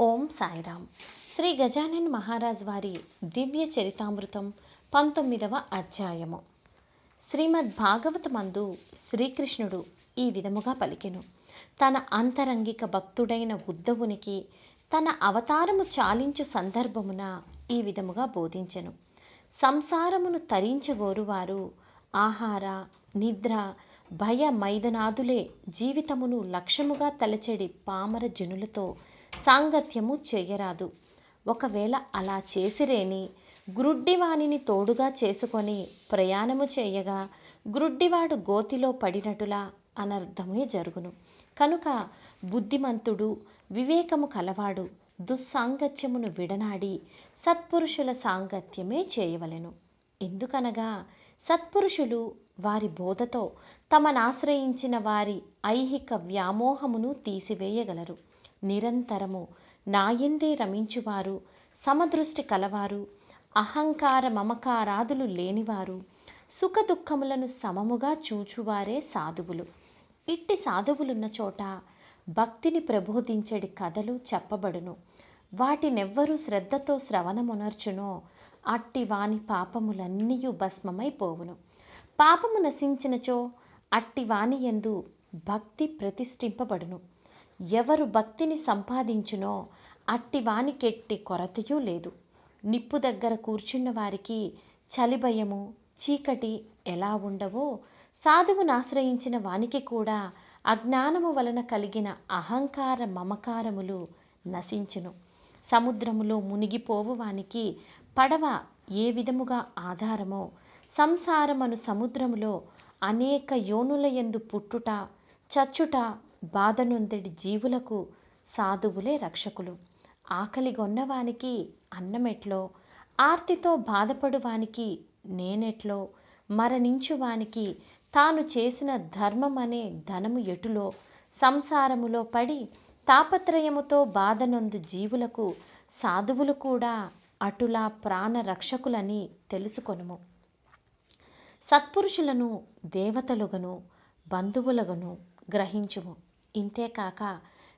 ఓం సాయిరామ్. శ్రీ గజానన్ మహారాజ్ వారి దివ్య చరితామృతం పంతొమ్మిదవ అధ్యాయము. శ్రీమద్ భాగవతమందు శ్రీకృష్ణుడు ఈ విధముగా పలికెను. తన అంతరంగిక భక్తుడైన ఉద్ధవునికి తన అవతారము చాలించు సందర్భమున ఈ విధముగా బోధించెను. సంసారమును తరించగోరువారు ఆహార నిద్ర భయ మైదనాదులే జీవితమును లక్ష్యముగా తలచెడి పామర జనులతో సాంగత్యము చేయరాదు ఒకవేళ అలా చేసిరేని గ్రుడ్డివానిని తోడుగా చేసుకొని ప్రయాణము చేయగా గ్రుడ్డివాడు గోతిలో పడినటులా అనర్థమే జరుగును. కనుక బుద్ధిమంతుడు వివేకము కలవాడు దుస్సాంగత్యమును విడనాడి సత్పురుషుల సాంగత్యమే చేయవలెను. ఎందుకనగా సత్పురుషులు వారి బోధతో తమనాశ్రయించిన వారి ఐహిక వ్యామోహమును తీసివేయగలరు. నిరంతరము. నాయందే రమించువారు. సమదృష్టి కలవారు. అహంకార మమకారాదులు లేనివారు. సుఖదుఖములను సమముగా చూచువారే సాధువులు. ఇట్టి సాధువులున్న చోట భక్తిని ప్రబోధించడి కథలు చెప్పబడును. వాటినెవ్వరూ శ్రద్ధతో శ్రవణమునర్చునో అట్టి వాని పాపములన్నీయు భస్మమైపోవును పాపము నశించినచో అట్టి వాని ఎందు భక్తి ప్రతిష్ఠింపబడును. ఎవరు భక్తిని సంపాదించునో అట్టి వానికెట్టి కొరతయూ లేదు. నిప్పు దగ్గర కూర్చున్న వారికి చలిభయము చీకటి ఎలా ఉండవో సాధువును ఆశ్రయించిన వానికి కూడా అజ్ఞానము వలన కలిగిన అహంకార మమకారములు నశించును. సముద్రములో మునిగిపోవు వానికి పడవ ఏ విధముగా ఆధారమో సంసారమను సముద్రములో అనేక యోనుల ఎందు పుట్టుట చచ్చుట బాధనొందడి జీవులకు సాధువులే రక్షకులు. ఆకలిగొన్నవానికి అన్నమెట్లో ఆర్తితో బాధపడువానికి నేనెట్లో మరణించువానికి తాను చేసిన ధర్మం అనే ధనము ఎటులో? సంసారములో పడి తాపత్రయముతో బాధనొందు జీవులకు సాధువులు కూడా అటులా ప్రాణ రక్షకులని తెలుసుకొనుము. సత్పురుషులను దేవతలుగను బంధువులగను గ్రహించుము. ఇంతేకాక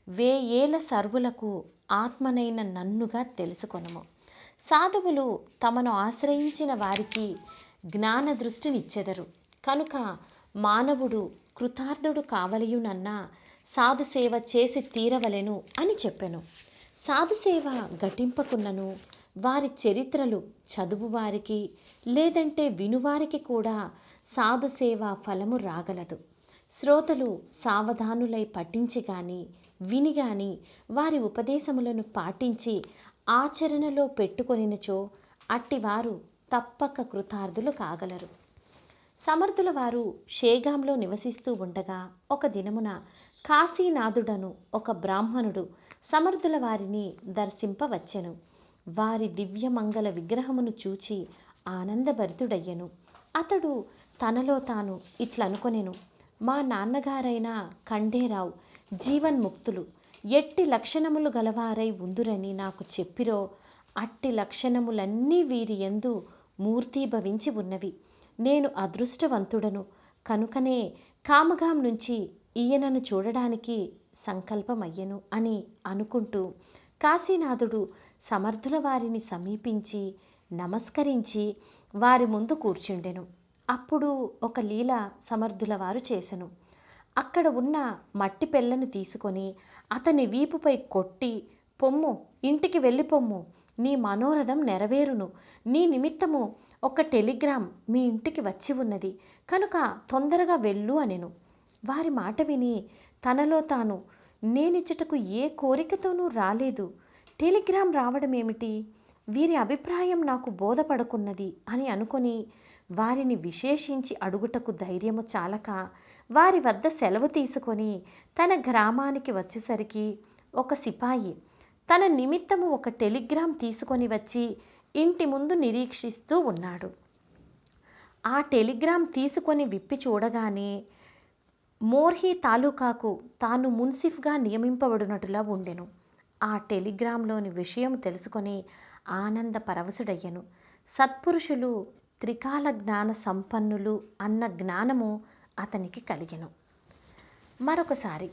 వేయేల సర్వులకు ఆత్మనైన నన్నుగా తెలుసుకొనము. సాధువులు తమను ఆశ్రయించిన వారికి జ్ఞాన దృష్టినిచ్చెదరు కనుక మానవుడు కృతార్థుడు కావలియునన్నా సాధుసేవ చేసి తీరవలెను అని చెప్పెను. సాధుసేవ ఘటింపకున్నను వారి చరిత్రలు చదువువారికి లేదంటే వినువారికి కూడా సాధుసేవ ఫలము రాగలదు. శ్రోతలు సావధానులై పఠించి గాని విని గాని వారి ఉపదేశములను పాటించి ఆచరణలో పెట్టుకొనినచో అట్టివారు తప్పక కృతార్థులు కాగలరు. సమర్థుల వారు షేగాంలో నివసిస్తూ ఉండగా ఒక దినమున కాశీనాథుడను ఒక బ్రాహ్మణుడు సమర్థుల వారిని దర్శింపవచ్చెను. వారి దివ్యమంగళ విగ్రహమును చూచి ఆనందభరితుడయ్యెను. అతడు తనలో తాను ఇట్లనుకొనెను. మా నాన్నగారైన ఖండేరావు జీవన్ముక్తులు ఎట్టి లక్షణములు గలవారై ఉందురని నాకు చెప్పిరో అట్టి లక్షణములన్నీ వీరి ఎందు మూర్తీభవించి ఉన్నవి. నేను అదృష్టవంతుడను. కనుకనే కామగాం నుంచి ఈయనను చూడడానికి సంకల్పమయ్యను అని అనుకుంటూ కాశీనాథుడు సమర్థుల వారిని సమీపించి నమస్కరించి వారి ముందు కూర్చుండెను. అప్పుడు ఒక లీల సమర్థుల వారు చేసెను. అక్కడ ఉన్న మట్టి పెళ్ళను తీసుకొని అతని వీపుపై కొట్టి పొమ్ము ఇంటికి వెళ్ళి పొమ్ము నీ మనోరథం నెరవేరును. నీ నిమిత్తము ఒక టెలిగ్రామ్ మీ ఇంటికి వచ్చి ఉన్నది. కనుక తొందరగా వెళ్ళు అనెను. వారి మాట విని తనలో తాను నేనిచ్చటకు ఏ కోరికతోనూ రాలేదు. టెలిగ్రామ్ రావడం ఏమిటి వీరి అభిప్రాయం నాకు బోధపడుకున్నది అని అనుకొని వారిని విశేషించి అడుగుటకు ధైర్యము చాలక వారి వద్ద సెలవు తీసుకొని తన గ్రామానికి వచ్చేసరికి ఒక సిపాయి తన నిమిత్తము ఒక టెలిగ్రామ్ తీసుకొని వచ్చి ఇంటి ముందు నిరీక్షిస్తూ ఉన్నాడు. ఆ టెలిగ్రామ్ తీసుకొని విప్పి చూడగానే మోర్హీ తాలూకాకు తాను మున్సిఫ్గా నియమింపబడినట్టులా ఉండెను. ఆ టెలిగ్రామ్లోని విషయం తెలుసుకొని ఆనంద పరవశుడయ్యను. సత్పురుషులు త్రికాల జ్ఞాన సంపన్నులు అన్న జ్ఞానము అతనికి కలిగెను. మరొకసారి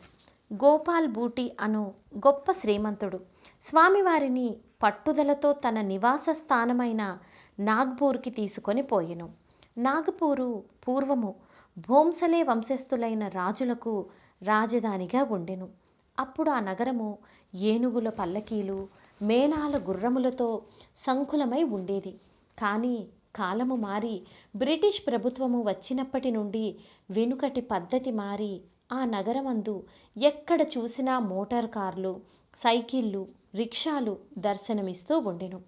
గోపాల్ బూటి అను గొప్ప శ్రీమంతుడు స్వామివారిని పట్టుదలతో తన నివాస స్థానమైన నాగ్పూర్కి తీసుకొని పోయెను. నాగపూరు పూర్వము భోంసలే వంశస్థులైన రాజులకు రాజధానిగా ఉండెను. అప్పుడు ఆ నగరము ఏనుగుల పల్లకీలు మేనాల గుర్రములతో సంకులమై ఉండేది. కానీ కాలము మారి బ్రిటిష్ ప్రభుత్వము వచ్చినప్పటి నుండి వెనుకటి పద్ధతి మారి ఆ నగరమందు ఎక్కడ చూసినా మోటార్ కార్లు సైకిళ్ళు రిక్షాలు దర్శనమిస్తూ ఉండెను.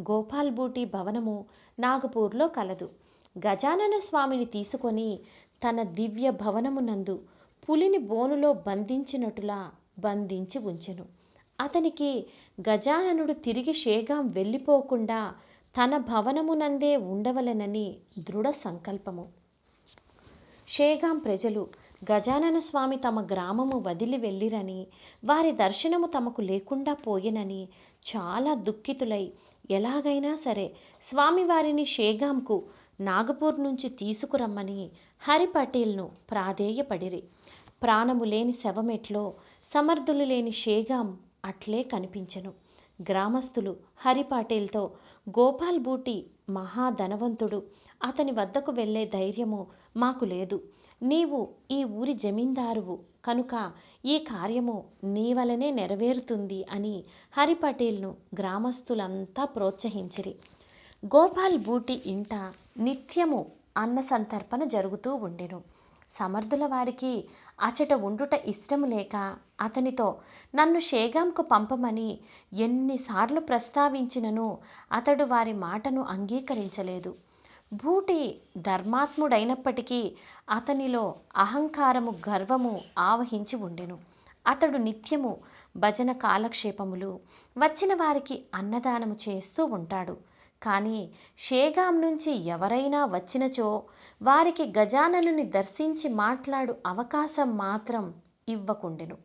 గోపాల్ బూటి భవనము నాగపూర్లో కలదు. గజానన స్వామిని తీసుకొని తన దివ్య భవనమునందు పులిని బోనులో బంధించినట్టులా బంధించి ఉంచెను. అతనికి గజాననుడు తిరిగి షేగాం వెళ్ళిపోకుండా తన భవనమునందే ఉండవలెనని దృఢ సంకల్పము. షేగాం ప్రజలు గజానన స్వామి తమ గ్రామము వదిలి వెళ్ళిరని వారి దర్శనము తమకు లేకుండా పోయెనని చాలా దుఃఖితులై ఎలాగైనా సరే స్వామివారిని షేగాంకు నాగపూర్ నుంచి తీసుకురమ్మని హరి పటేల్ను ప్రాధేయపడిరి. ప్రాణము లేని శవమెట్లో సమర్థులు లేని షేగాం అట్లే కనిపించెను. గ్రామస్తులు హరి పాటేల్తో గోపాల్ బూటి మహాధనవంతుడు. అతని వద్దకు వెళ్ళే ధైర్యము మాకు లేదు. నీవు ఈ ఊరి జమీందారువు. కనుక ఈ కార్యము నీ వలనే నెరవేరుతుంది అని హరి పటేల్ను గ్రామస్తులంతా ప్రోత్సహించిరి. గోపాల్ బూటి ఇంట నిత్యము అన్న సంతర్పణ జరుగుతూ ఉండెను. సమర్థుల వారికి అచట ఉండుట ఇష్టము లేక అతనితో నన్ను షేగాంకు పంపమని ఎన్నిసార్లు ప్రస్తావించినను అతడు వారి మాటను అంగీకరించలేదు. భూటి ధర్మాత్ముడైనప్పటికీ అతనిలో అహంకారము గర్వము ఆవహించి ఉండెను. అతడు నిత్యము భజన కాలక్షేపములు వచ్చిన వారికి అన్నదానము చేస్తూ ఉంటాడు. కానీ షేగాం నుంచి ఎవరైనా వచ్చినచో వారికి గజాననుని దర్శించి మాట్లాడు అవకాశం మాత్రం ఇవ్వకుండెను.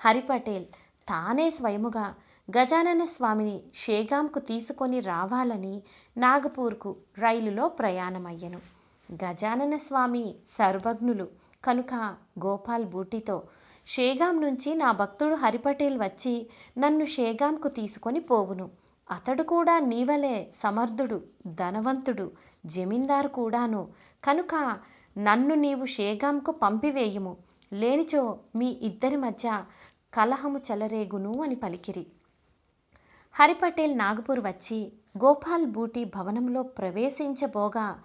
హరిపటేల్ తానే స్వయముగా గజానన స్వామిని షేగాంకు తీసుకొని రావాలని నాగపూర్కు రైలులో ప్రయాణమయ్యను. గజానన స్వామి సర్వజ్ఞులు కనుక గోపాల్ బూటితో షేగాం నుంచి నా భక్తుడు హరిపటేల్ వచ్చి నన్ను షేగాంకు తీసుకొని పోవును. అతడు కూడా నీవలే సమర్థుడు ధనవంతుడు జమీందారు కూడాను. కనుక నన్ను నీవు షేగాంకు పంపివేయుము. లేనిచో మీ ఇద్దరి మధ్య కలహము చెలరేగును అని పలికిరి. హరిపటేల్ నాగపూర్ వచ్చి గోపాల్ బూటి భవనంలో ప్రవేశించబోగా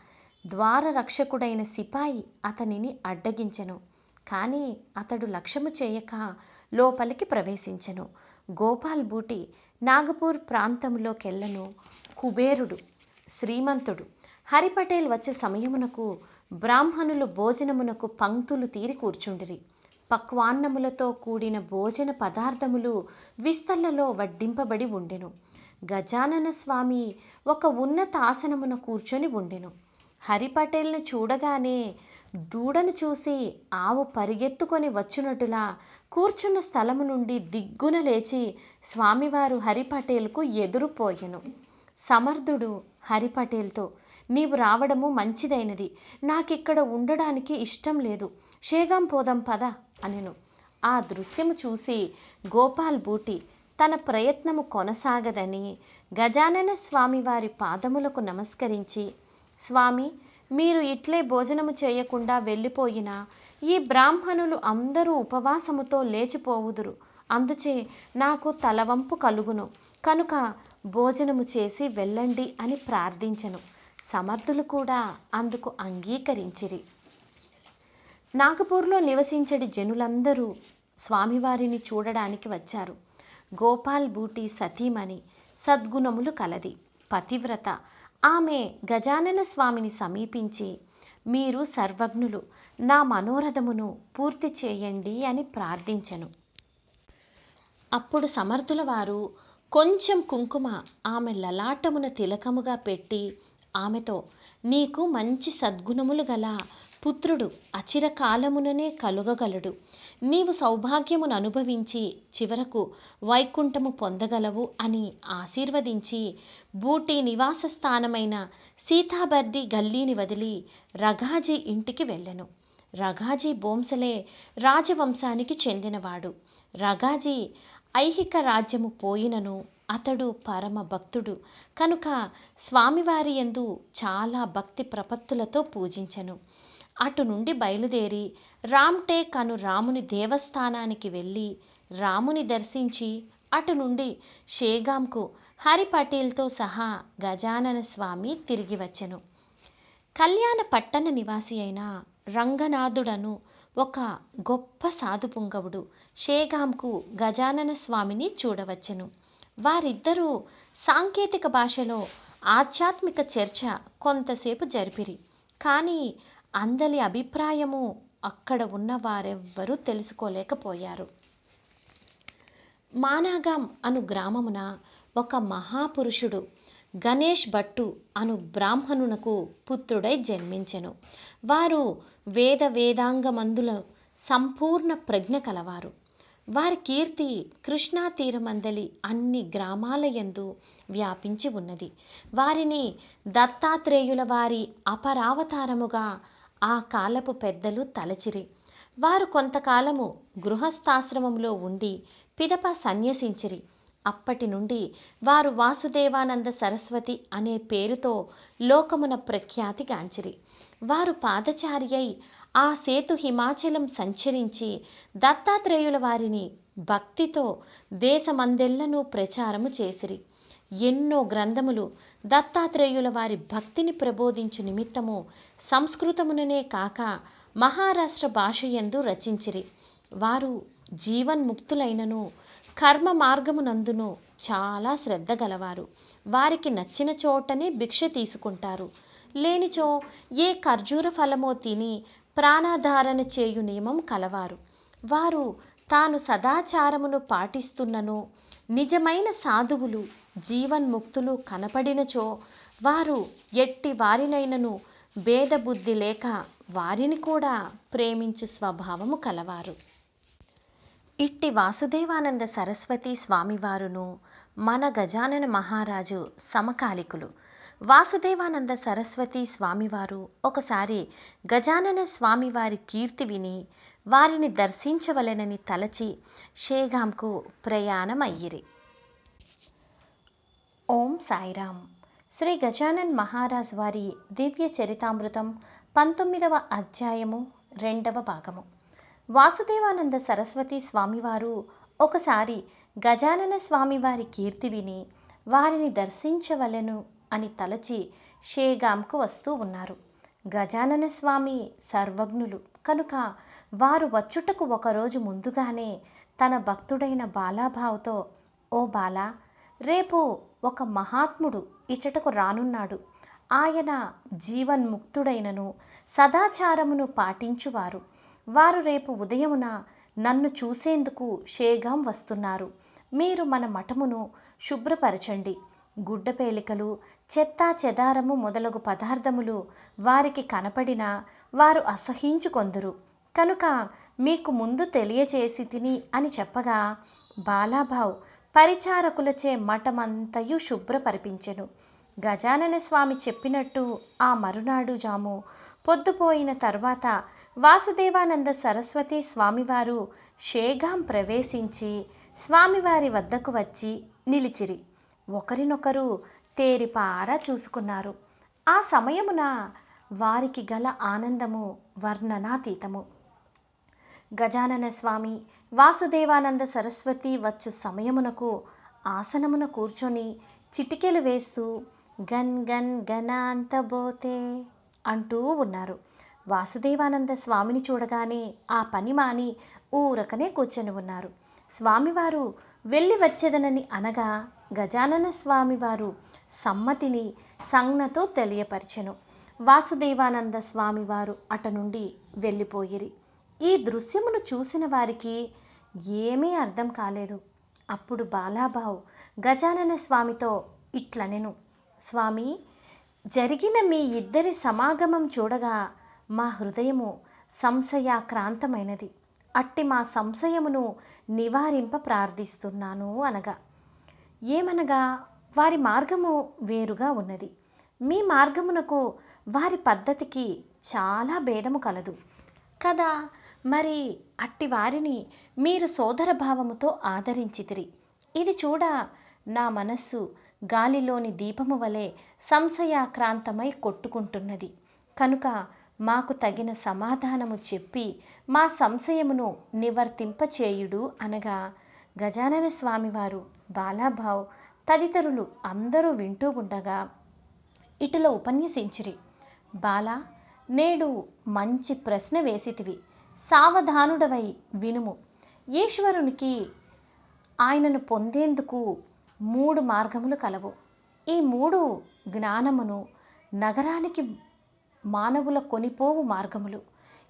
ద్వార రక్షకుడైన సిపాయి అతనిని అడ్డగించెను. కానీ అతడు లక్ష్యము చేయక లోపలికి ప్రవేశించెను. గోపాల్ బూటి నాగపూర్ ప్రాంతంలోకెళ్ళను కుబేరుడు శ్రీమంతుడు. హరిపటేల్ వచ్చు సమయమునకు బ్రాహ్మణులు భోజనమునకు పంక్తులు తీరి కూర్చుండిరి. పక్వాన్నములతో కూడిన భోజన పదార్థములు విస్తళ్ళలో వడ్డింపబడి ఉండెను. గజానన స్వామి ఒక ఉన్నత ఆసనమున కూర్చొని ఉండెను. హరిపటేల్ను చూడగానే దూడను చూసి ఆవు పరిగెత్తుకొని వచ్చునట్టులా కూర్చున్న స్థలము నుండి దిగ్గున లేచి స్వామివారు హరిపటేల్కు ఎదురుపోయెను సమర్థుడు హరిపటేల్తో నీవు రావడము మంచిదైనది. నాకిక్కడ ఉండడానికి ఇష్టం లేదు. షేగాం పోదాం పద అనెను. ఆ దృశ్యము చూసి గోపాల్ బూటి తన ప్రయత్నము కొనసాగదని గజానన స్వామివారి పాదములకు నమస్కరించి స్వామి మీరు ఇట్లే భోజనము చేయకుండా వెళ్ళిపోయినా ఈ బ్రాహ్మణులు అందరూ ఉపవాసముతో లేచిపోవుదురు. అందుచే నాకు తలవంపు కలుగును. కనుక భోజనము చేసి వెళ్ళండి అని ప్రార్థించెను. సమర్థులు కూడా అందుకు అంగీకరించిరి. నాగపూర్లో నివసించడి జనులందరూ స్వామివారిని చూడడానికి వచ్చారు. గోపాల్ బూటి సతీమణి సద్గుణములు కలది. పతివ్రత ఆమె గజానన స్వామిని సమీపించి మీరు సర్వజ్ఞులు నా మనోరథమును పూర్తి చేయండి అని ప్రార్థించెను. అప్పుడు సమర్థుల వారు కొంచెం కుంకుమ ఆమె లలాటమున తిలకముగా పెట్టి ఆమెతో నీకు మంచి సద్గుణములు గల పుత్రుడు అచిరకాలముననే కలుగగలడు. నీవు సౌభాగ్యమును అనుభవించి చివరకు వైకుంఠము పొందగలవు అని ఆశీర్వదించి బూటి నివాస స్థానమైన సీతాబర్డి గల్లీని వదిలి రఘాజీ ఇంటికి వెళ్ళెను. రఘాజీ బోంసలే రాజవంశానికి చెందినవాడు. రఘాజీ ఐహిక రాజ్యము పోయినను అతడు పరమ భక్తుడు. కనుక స్వామివారి యందు చాలా భక్తి ప్రపత్తులతో పూజించెను. అటు నుండి బయలుదేరి రామ్టేక్ అను రాముని దేవస్థానానికి వెళ్ళి రాముని దర్శించి అటు నుండి షేగాంకు హరి పటేల్తో సహా గజానన స్వామి తిరిగి వచ్చెను. కళ్యాణ పట్టణ నివాసి అయిన రంగనాథుడను ఒక గొప్ప సాధుపుంగవుడు షేగాంకు గజానన స్వామిని చూడవచ్చెను. వారిద్దరూ సాంకేతిక భాషలో ఆధ్యాత్మిక చర్చ కొంతసేపు జరిపిరి. కానీ అందలి అభిప్రాయము అక్కడ ఉన్న వారెవ్వరూ తెలుసుకోలేకపోయారు. మానాగాం అను గ్రామమున ఒక మహాపురుషుడు గణేష్ భట్టు అను బ్రాహ్మణునకు పుత్రుడై జన్మించెను. వారు వేద వేదాంగమందుల సంపూర్ణ ప్రజ్ఞ కలవారు. వారి కీర్తి కృష్ణా తీరమందలి అన్ని గ్రామాల యందు వ్యాపించి ఉన్నది. వారిని దత్తాత్రేయుల వారి అపరావతారముగా ఆ కాలపు పెద్దలు తలచిరి. వారు కొంతకాలము గృహస్థాశ్రమంలో ఉండి పిదప సన్యసించిరి. అప్పటి నుండి వారు వాసుదేవానంద సరస్వతి అనే పేరుతో లోకమున ప్రఖ్యాతి గాంచిరి. వారు పాదచారి అయి ఆ సేతు హిమాచలం సంచరించి దత్తాత్రేయుల వారిని భక్తితో దేశమందెళ్ళను ప్రచారము చేసిరి. ఎన్నో గ్రంథములు దత్తాత్రేయుల వారి భక్తిని ప్రబోధించు నిమిత్తము సంస్కృతముననే కాక మహారాష్ట్ర భాష ఎందు రచించిరి. వారు జీవన్ముక్తులైనను కర్మ మార్గమునందును చాలా శ్రద్ధ గలవారు. వారికి నచ్చిన చోటనే భిక్ష తీసుకుంటారు. లేనిచో ఏ ఖర్జూర ఫలమో తిని ప్రాణాధారణ చేయు నియమం కలవారు. వారు తాను సదాచారమును పాటిస్తున్నను నిజమైన సాధువులు జీవన్ముక్తులు కనపడినచో వారు ఎట్టి వారినైనను భేదబుద్ధి లేక వారిని కూడా ప్రేమించు స్వభావము కలవారు. ఇట్టి వాసుదేవానంద సరస్వతి స్వామివారును మన గజానన మహారాజు సమకాలికులు. వాసుదేవానంద సరస్వతి స్వామివారు ఒకసారి గజానన స్వామివారి కీర్తి విని వారిని దర్శించవలెనని తలచి షేగాంకు ప్రయాణం అయ్యిరి ఓం సాయిరామ్ శ్రీ గజానన్ మహారాజ్ వారి దివ్య చరితామృతం పంతొమ్మిదవ అధ్యాయము రెండవ భాగము. వాసుదేవానంద సరస్వతి స్వామివారు ఒకసారి గజానన స్వామివారి కీర్తి విని వారిని దర్శించవలెను అని తలచి షేగాంకు వస్తూ ఉన్నారు. గజానన స్వామి సర్వజ్ఞులు కనుక వారు వచ్చుటకు ఒకరోజు ముందుగానే తన భక్తుడైన బాలాభావుతో ఓ బాలా రేపు ఒక మహాత్ముడు ఇచటకు రానున్నాడు. ఆయన జీవన్ముక్తుడైనను సదాచారమును పాటించువారు. వారు రేపు ఉదయమున నన్ను చూసేందుకు షేగాం వస్తున్నారు. మీరు మన మఠమును శుభ్రపరచండి. గుడ్డపేలికలు చెత్తా చెదారము మొదలగు పదార్థములు వారికి కనపడినా వారు అసహించుకొందురు కనుక మీకు ముందు తెలియచేసి తిని అని చెప్పగా బాలాభావ్ పరిచారకులచే మఠమంతయు శుభ్రపరిపించెను. గజానన స్వామి చెప్పినట్టు ఆ మరునాడు జాము పొద్దుపోయిన తర్వాత వాసుదేవానంద సరస్వతి స్వామివారు షేగాం ప్రవేశించి స్వామివారి వద్దకు వచ్చి నిలిచిరి. ఒకరినొకరు తేరిపారా చూసుకున్నారు. ఆ సమయమున వారికి గల ఆనందము వర్ణనాతీతము. గజానన స్వామి వాసుదేవానంద సరస్వతి వచ్చు సమయమునకు ఆసనమున కూర్చొని చిటికెలు వేస్తూ గన్ గన్ గణాంతబోతే అంటూ ఉన్నారు. వాసుదేవానంద స్వామిని చూడగానే ఆ పని మాని ఊరకనే కూర్చొని ఉన్నారు. స్వామివారు వెళ్ళి వచ్చేదనని అనగా గజానన స్వామివారు సమ్మతిని సంజ్ఞతో తెలియపరిచెను. వాసుదేవానంద స్వామివారు అట నుండి వెళ్ళిపోయిరి. ఈ దృశ్యమును చూసిన వారికి ఏమీ అర్థం కాలేదు. అప్పుడు బాలాబావ్ గజానన స్వామితో ఇట్లనెను. స్వామి జరిగిన మీ ఇద్దరి సమాగమం చూడగా మా హృదయము సంశయాక్రాంతమైనది. అట్టి మా సంశయమును నివారింప ప్రార్థిస్తున్నాను అనగా. ఏమనగా వారి మార్గము వేరుగా ఉన్నది. మీ మార్గమునకు వారి పద్ధతికి చాలా భేదము కలదు. కదా? మరి అట్టి వారిని మీరు సోదర భావముతో ఆదరించితిరి. ఇది చూడ నా మనస్సు గాలిలోని దీపము వలె సంశయాక్రాంతమై కొట్టుకుంటున్నది. కనుక మాకు తగిన సమాధానము చెప్పి మా సంశయమును నివర్తింపచేయుడు అనగా గజానన స్వామివారు బాలాభావ్ తదితరులు అందరూ వింటూ ఉండగా ఇటులో ఉపన్యసించిరి. బాలా నేడు మంచి ప్రశ్న వేసితివి. సావధానుడవై వినుము. ఈశ్వరునికి ఆయనను పొందేందుకు మూడు మార్గములు కలవు. ఈ మూడు జ్ఞానమును నగరానికి మానవుల కొనిపోవు మార్గములు.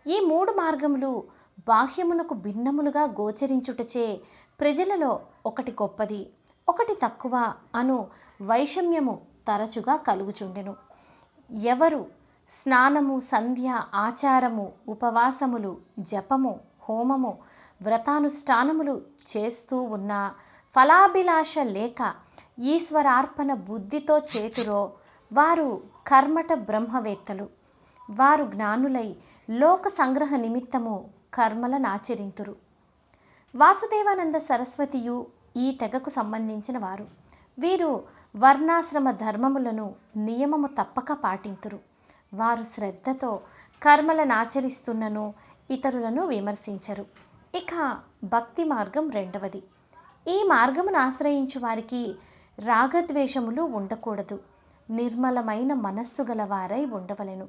ఈ మూడు మార్గములు బాహ్యమునకు భిన్నములుగా గోచరించుటచే ప్రజలలో ఒకటి గొప్పది ఒకటి తక్కువ అను వైషమ్యము తరచుగా కలుగుచుండెను. ఎవరు స్నానము సంధ్య ఆచారము ఉపవాసములు జపము హోమము వ్రతానుష్ఠానములు చేస్తూ ఉన్న ఫలాభిలాష లేక ఈశ్వరార్పణ బుద్ధితో చేతురో వారు కర్మట బ్రహ్మవేత్తలు. వారు జ్ఞానులై లోక సంగ్రహ నిమిత్తము కర్మలనాచరింతురు వాసుదేవానంద సరస్వతియు ఈ తెగకు సంబంధించిన వారు. వీరు వర్ణాశ్రమ ధర్మములను నియమము తప్పక పాటింతురు. వారు శ్రద్ధతో కర్మలను ఆచరిస్తున్నను ఇతరులను విమర్శించరు. ఇక భక్తి మార్గం రెండవది. ఈ మార్గమును ఆశ్రయించు వారికి రాగద్వేషములు ఉండకూడదు. నిర్మలమైన మనస్సు గలవారై ఉండవలెను.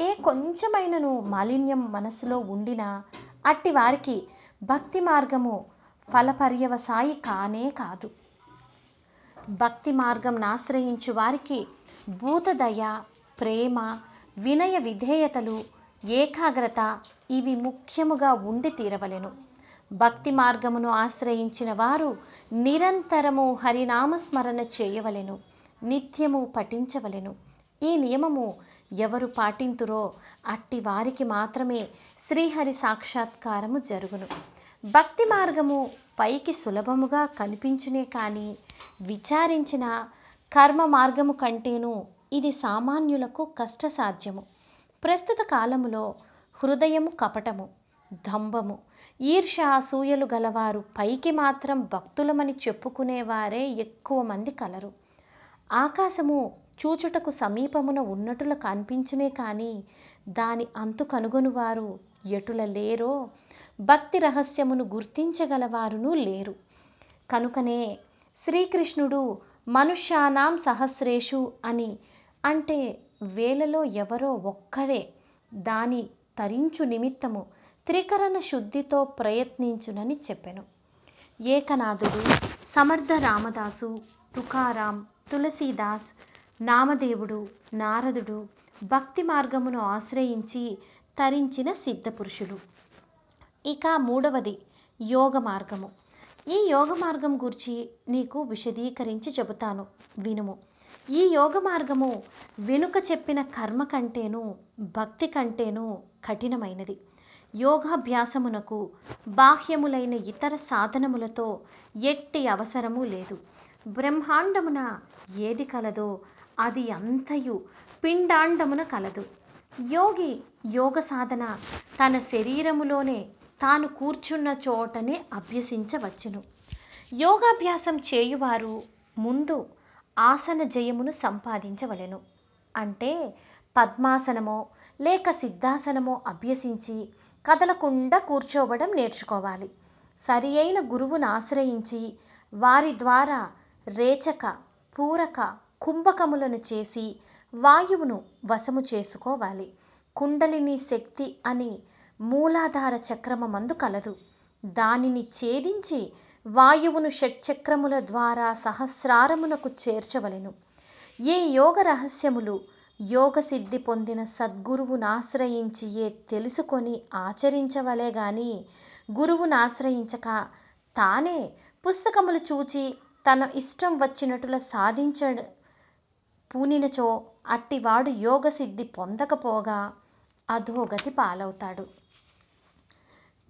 ఏ కొంచెమైనను మాలిన్యం మనస్సులో ఉండినా అట్టి వారికి భక్తి మార్గము ఫలపర్యవసాయి కానే కాదు. భక్తి మార్గం ఆశ్రయించు వారికి భూతదయ ప్రేమ వినయ విధేయతలు ఏకాగ్రత ఇవి ముఖ్యముగా ఉండి తీరవలెను. భక్తి మార్గమును ఆశ్రయించిన వారు నిరంతరము హరినామస్మరణ చేయవలెను నిత్యము పఠించవలెను. ఈ నియమము ఎవరు పాటింతురో అట్టి వారికి మాత్రమే శ్రీహరి సాక్షాత్కారము జరుగును. భక్తి మార్గము పైకి సులభముగా కనిపించునే కానీ విచారించిన కర్మ మార్గము కంటేను ఇది సామాన్యులకు కష్టసాధ్యము. ప్రస్తుత కాలములో హృదయము కపటము దంభము ఈర్ష అసూయలు గలవారు పైకి మాత్రం భక్తులమని చెప్పుకునేవారే ఎక్కువ మంది కలరు. ఆకాశము చూచుటకు సమీపమున ఉన్నటుల కనిపించునే కానీ దాని అంతు కనుగొనువారు ఎటుల లేరో భక్తి రహస్యమును గుర్తించగలవారును లేరు. కనుకనే శ్రీకృష్ణుడు మనుష్యానాం సహస్రేషు అని అంటే వేలలో ఎవరో ఒక్కరే దాని తరించు నిమిత్తము త్రికరణ శుద్ధితో ప్రయత్నించునని చెప్పెను. ఏకనాథుడు సమర్థ రామదాసు తుకారాం తులసీదాస్ నామదేవుడు నారదుడు భక్తి మార్గమును ఆశ్రయించి తరించిన సిద్ధపురుషులు. ఇక మూడవది యోగ మార్గము. ఈ యోగ మార్గం గురించి నీకు విశదీకరించి చెబుతాను. వినుము. ఈ యోగ మార్గము వెనుక చెప్పిన కర్మ కంటేను భక్తి కంటేను కఠినమైనది. యోగాభ్యాసమునకు బాహ్యములైన ఇతర సాధనములతో ఎట్టి అవసరము లేదు. బ్రహ్మాండమున ఏది కలదో అది అంతయు పిండాండమున కలదు. యోగి యోగ సాధన తన శరీరములోనే తాను కూర్చున్న చోటనే అభ్యసించవచ్చును. యోగాభ్యాసం చేయువారు ముందు ఆసన జయమును సంపాదించవలెను. అంటే పద్మాసనమో లేక సిద్ధాసనమో అభ్యసించి కదలకుండా కూర్చోవడం నేర్చుకోవాలి. సరి అయిన గురువును ఆశ్రయించి వారి ద్వారా రేచక పూరక కుంభకములను చేసి వాయువును వశము చేసుకోవాలి. కుండలిని శక్తి అని మూలాధార చక్రమమందు కలదు. దానిని ఛేదించి వాయువును షట్చక్రముల ద్వారా సహస్రారమునకు చేర్చవలెను. ఈ యోగ రహస్యములు యోగ సిద్ధి పొందిన సద్గురువును ఆశ్రయించియే తెలుసుకొని ఆచరించవలే గాని గురువును ఆశ్రయించక తానే పుస్తకములు చూచి తన ఇష్టం వచ్చినట్లు సాధించ పూనినచో అట్టివాడు యోగ సిద్ధి పొందకపోగా అధోగతి పాలవుతాడు.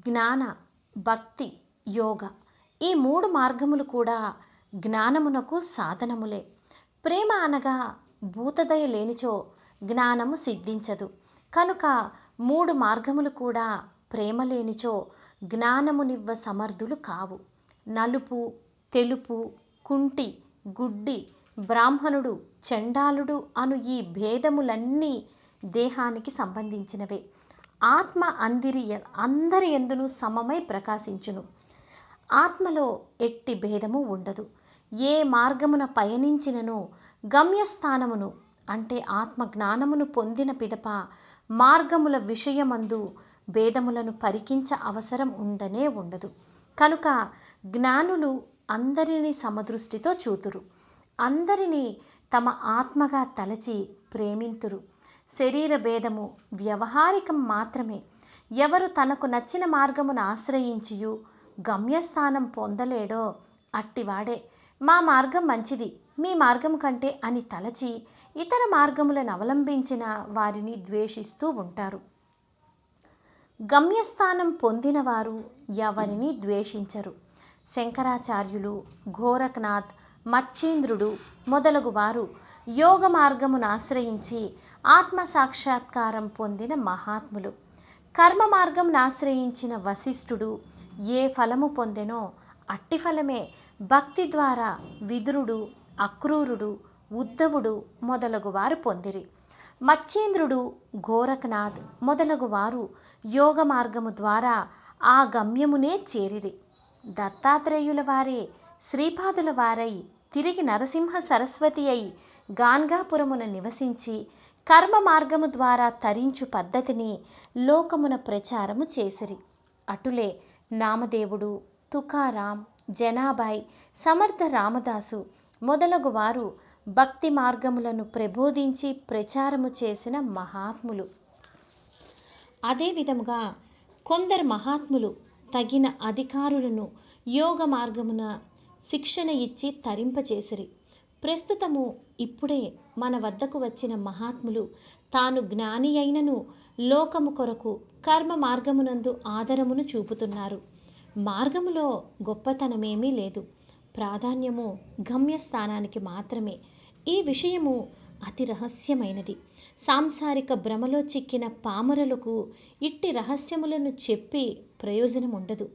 జ్ఞాన భక్తి యోగ ఈ మూడు మార్గములు కూడా జ్ఞానమునకు సాధనములే. ప్రేమ అనగా భూతదయ లేనిచో జ్ఞానము సిద్ధించదు. కనుక మూడు మార్గములు కూడా ప్రేమ లేనిచో జ్ఞానమునివ్వ సమర్థులు కావు. నలుపు తెలుపు కుంటి గుడ్డి బ్రాహ్మణుడు చండాలుడు అను ఈ భేదములన్నీ దేహానికి సంబంధించినవే. ఆత్మ అందిరి అందరి ఎందును సమమై ప్రకాశించును. ఆత్మలో ఎట్టి భేదము ఉండదు. ఏ మార్గమున పయనించినను గమ్యస్థానమును అంటే ఆత్మ జ్ఞానమును పొందిన పిదప మార్గముల విషయమందు భేదములను పరికించ అవసరం ఉండనే ఉండదు. కనుక జ్ఞానులు అందరినీ సమదృష్టితో చూతురు. అందరినీ తమ ఆత్మగా తలచి ప్రేమింతురు. శరీర భేదము వ్యవహారికం మాత్రమే. ఎవరు తనకు నచ్చిన మార్గమును ఆశ్రయించియు గమ్యస్థానం పొందలేడో అట్టివాడే. మా మార్గం మంచిది. మీ మార్గం కంటే అని తలచి ఇతర మార్గములను అవలంబించిన వారిని ద్వేషిస్తూ ఉంటారు. గమ్యస్థానం పొందినవారు ఎవరిని ద్వేషించరు. శంకరాచార్యులు గోరఖనాథ్ మచ్చేంద్రుడు మొదలగు వారు యోగ మార్గమును ఆశ్రయించి ఆత్మ సాక్షాత్కారం పొందిన మహాత్ములు. కర్మ మార్గం ఆశ్రయించిన వశిష్ఠుడు ఏ ఫలము పొందెనో అట్టి ఫలమే. భక్తి ద్వారా విదురుడు అక్రూరుడు ఉద్ధవుడు మొదలగు వారు పొందిరి. మచ్చేంద్రుడు గోరఖనాథ్ మొదలగు వారు యోగ మార్గము ద్వారా ఆ గమ్యమునే చేరిరి. దత్తాత్రేయుల వారే శ్రీపాదుల వారై తిరిగి నరసింహ సరస్వతి అయి గాన్గాపురమున నివసించి కర్మ మార్గము ద్వారా తరించు పద్ధతిని లోకమున ప్రచారము చేసిరి. అటులే నామదేవుడు తుకారాం జనాభాయ్ సమర్థ రామదాసు మొదలగు వారు భక్తి మార్గములను ప్రబోధించి ప్రచారము చేసిన మహాత్ములు. అదే విధముగా కొందరు మహాత్ములు తగిన అధికారులను యోగ మార్గమున శిక్షణ ఇచ్చి తరింపచేసిరి. ప్రస్తుతము ఇప్పుడే మన వద్దకు వచ్చిన మహాత్ములు తాను జ్ఞాని అయినను లోకము కొరకు కర్మ మార్గమునందు ఆదరమును చూపుతున్నారు. మార్గములో గొప్పతనమేమీ లేదు. ప్రాధాన్యము గమ్యస్థానానికి మాత్రమే. ఈ విషయము అతి రహస్యమైనది. సాంసారిక భ్రమలో చిక్కిన పామరులకు ఇట్టి రహస్యములను చెప్పి ప్రయోజనం ఉండదు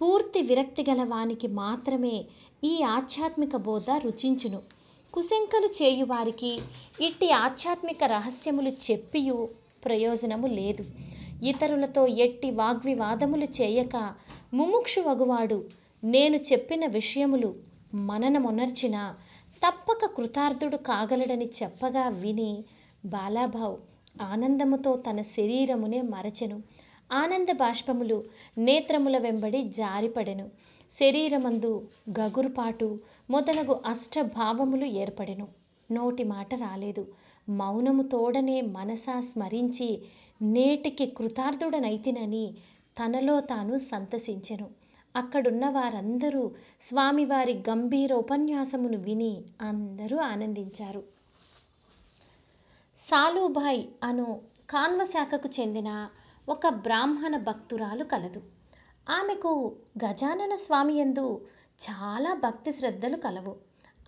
పూర్తి విరక్తి గల వానికి మాత్రమే ఈ ఆధ్యాత్మిక బోధ రుచించును. కుశంకలు చేయువారికి ఇట్టి ఆధ్యాత్మిక రహస్యములు చెప్పియు ప్రయోజనము లేదు. ఇతరులతో ఎట్టి వాగ్వివాదములు చేయక ముముక్షు వగువాడు నేను చెప్పిన విషయములు మననమునర్చిన తప్పక కృతార్థుడు కాగలడని చెప్పగా విని బాలాభావ్ ఆనందముతో తన శరీరమునే మరచెను. ఆనంద బాష్పములు నేత్రముల వెంబడి జారిపడెను. శరీరమందు గగురుపాటు మొదలగు అష్టభావములు ఏర్పడెను. నోటి మాట రాలేదు. మౌనము తోడనే మనసా స్మరించి నేటికి కృతార్థుడనైతినని తనలో తాను సంతసించెను. అక్కడున్న వారందరూ స్వామివారి గంభీర ఉపన్యాసమును విని అందరూ ఆనందించారు. సాలుభాయ్ అను కాన్వశాఖకు చెందిన ఒక బ్రాహ్మణ భక్తురాలు కలదు. ఆమెకు గజానన స్వామి యందు చాలా భక్తి శ్రద్ధలు కలవు.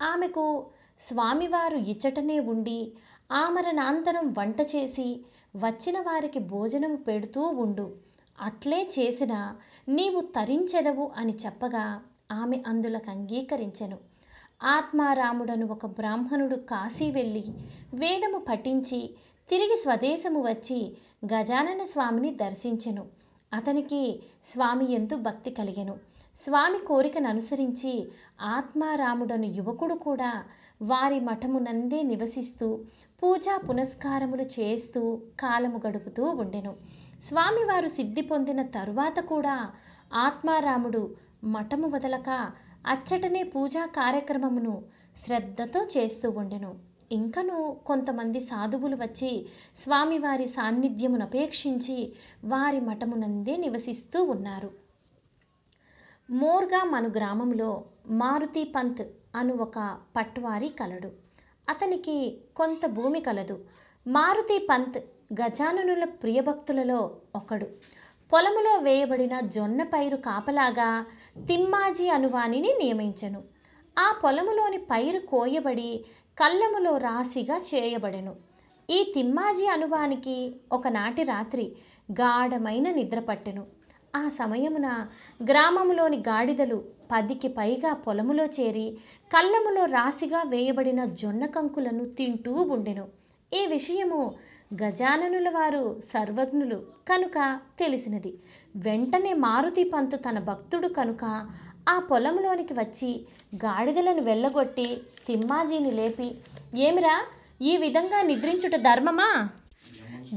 ఆమెకు స్వామివారు ఇచ్చటనే ఉండి ఆమరణాంతరం వంట చేసి వచ్చిన వారికి భోజనం పెడుతూ ఉండు. అట్లే చేసిన నీవు తరించెదవు అని చెప్పగా ఆమె అందులకు అంగీకరించెను. ఆత్మారాముడను ఒక బ్రాహ్మణుడు కాశీ వెళ్ళి వేదము పఠించి తిరిగి స్వదేశము వచ్చి గజానన స్వామిని దర్శించెను. అతనికి స్వామి ఎందు భక్తి కలిగెను. స్వామి కోరికను అనుసరించి ఆత్మారాముడను యువకుడు కూడా వారి మఠమునందే నివసిస్తూ పూజా పునస్కారములు చేస్తూ కాలము గడుపుతూ ఉండెను. స్వామివారు సిద్ధి పొందిన తరువాత కూడా ఆత్మారాముడు మఠము వదలక అచ్చటనే పూజా కార్యక్రమమును శ్రద్ధతో చేస్తూ ఉండెను. ఇంకను కొంతమంది సాధువులు వచ్చి స్వామివారి సాన్నిధ్యమును అపేక్షించి వారి మఠమునందే నివసిస్తూ ఉన్నారు. మోర్గా మను గ్రామంలో మారుతి పంత్ అను ఒక పట్వారి కలడు. అతనికి కొంత భూమి కలదు. మారుతి పంత్ గజాననుల ప్రియభక్తులలో ఒకడు. పొలములో వేయబడిన జొన్న పైరు కాపలాగా తిమ్మాజీ అనువానిని నియమించెను. ఆ పొలములోని పైరు కోయబడి కళ్ళములో రాశిగా చేయబడెను. ఈ తిమ్మాజీ అనువానికి ఒకనాటి రాత్రి గాఢమైన నిద్ర పట్టెను. ఆ సమయమున గ్రామములోని గాడిదలు పదికి పైగా పొలములో చేరి కళ్ళములో రాశిగా వేయబడిన జొన్న కంకులను తింటూ ఉండెను. ఈ విషయము గజాననుల వారు సర్వజ్ఞులు కనుక తెలిసినది. వెంటనే మారుతి పంతు తన భక్తుడు కనుక ఆ పొలంలోనికి వచ్చి గాడిదలను వెళ్ళగొట్టి తిమ్మాజీని లేపి ఏమిరా ఈ విధంగా నిద్రించుట ధర్మమా?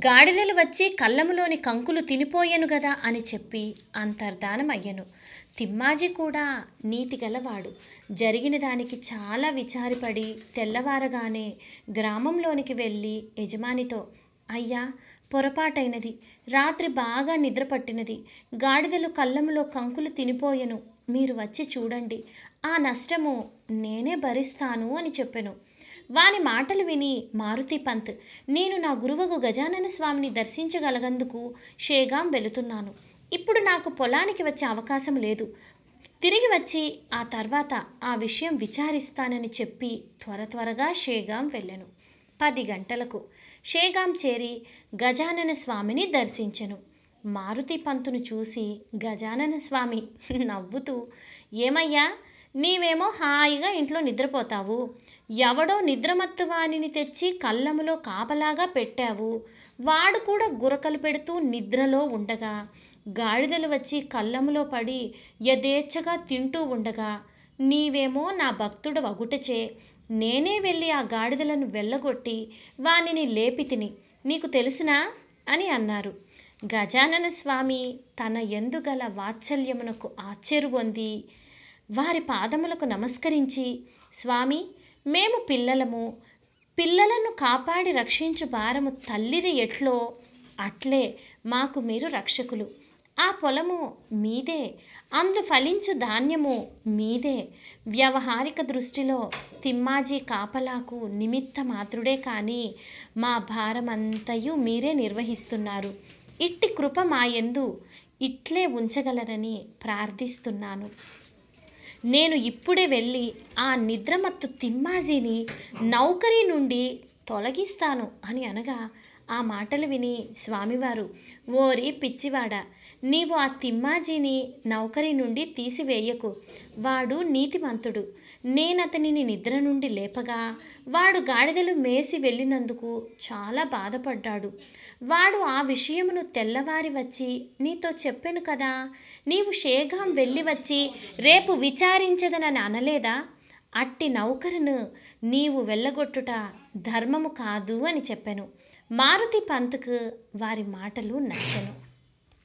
గాడిదలు వచ్చి కళ్ళములోని కంకులు తినిపోయెను గదా అని చెప్పి అంతర్ధానమయ్యను తిమ్మాజీ కూడా నీతి గలవాడు. జరిగిన దానికి చాలా విచారిపడి తెల్లవారగానే గ్రామంలోనికి వెళ్ళి యజమానితో అయ్యా పొరపాటైనది. రాత్రి బాగా నిద్ర పట్టినది గాడిదలు కళ్ళములో కంకులు తినిపోయెను. మీరు వచ్చి చూడండి. ఆ నష్టము నేనే భరిస్తాను అని చెప్పెను. వాని మాటలు విని మారుతి పంత్ నేను నా గురువగు గజానన స్వామిని దర్శించగలగందుకు షేగాం వెళుతున్నాను. ఇప్పుడు నాకు పొలానికి వచ్చే అవకాశం లేదు. తిరిగి వచ్చి ఆ తర్వాత ఆ విషయం విచారిస్తానని చెప్పి త్వర త్వరగా షేగాం వెళ్ళను. పది గంటలకు షేగాం చేరి గజానన స్వామిని దర్శించను. మారుతి పంతును చూసి గజానన స్వామి నవ్వుతూ ఏమయ్యా నీవేమో హాయిగా ఇంట్లో నిద్రపోతావు. ఎవడో నిద్రమత్తు వానిని తెచ్చి కళ్ళములో కాపలాగా పెట్టావు. వాడు కూడా గురకలు పెడుతూ నిద్రలో ఉండగా గాడిదలు వచ్చి కళ్ళములో పడి యథేచ్ఛగా తింటూ ఉండగా నీవేమో నా భక్తుడు వగుటచే నేనే వెళ్ళి ఆ గాడిదలను వెళ్ళగొట్టి వానిని లేపి తిని నీకు తెలుసునా? అని అన్నారు. గజానన స్వామి తన ఎందుగల వాత్సల్యమునకు ఆశ్చర్యపొంది వారి పాదములకు నమస్కరించి స్వామి మేము పిల్లలము. పిల్లలను కాపాడి రక్షించు భారము తల్లిది ఎట్లో. అట్లే మాకు మీరు రక్షకులు. ఆ పొలము మీదే. అందు ఫలించు ధాన్యము మీదే. వ్యవహారిక దృష్టిలో తిమ్మాజీ కాపలాకు నిమిత్త మాత్రుడే కానీ మా భారమంతయు మీరే నిర్వహిస్తున్నారు. ఇట్టి కృప మాయందు ఇట్లే ఉంచగలరని ప్రార్థిస్తున్నాను. నేను ఇప్పుడే వెళ్ళి ఆ నిద్రమత్తు తిమ్మాజీని నౌకరీ నుండి తొలగిస్తాను అని అనగా ఆ మాటలు విని స్వామివారు ఓరి పిచ్చివాడా నీవు ఆ తిమ్మాజీని నౌకరీ నుండి తీసివేయకు. వాడు నీతిమంతుడు. నేనతనిని నిద్ర నుండి లేపగా వాడు గాడిదలు మేసి వెళ్ళినందుకు చాలా బాధపడ్డాడు. వాడు ఆ విషయమును తెల్లవారి వచ్చి నీతో చెప్పాను కదా నీవు షేగాం వెళ్ళి వచ్చి రేపు విచారించదనని అనలేదా? అట్టి నౌకరును నీవు వెళ్ళగొట్టుట ధర్మము కాదు అని చెప్పాను. మారుతి పంత్కు వారి మాటలు నచ్చను.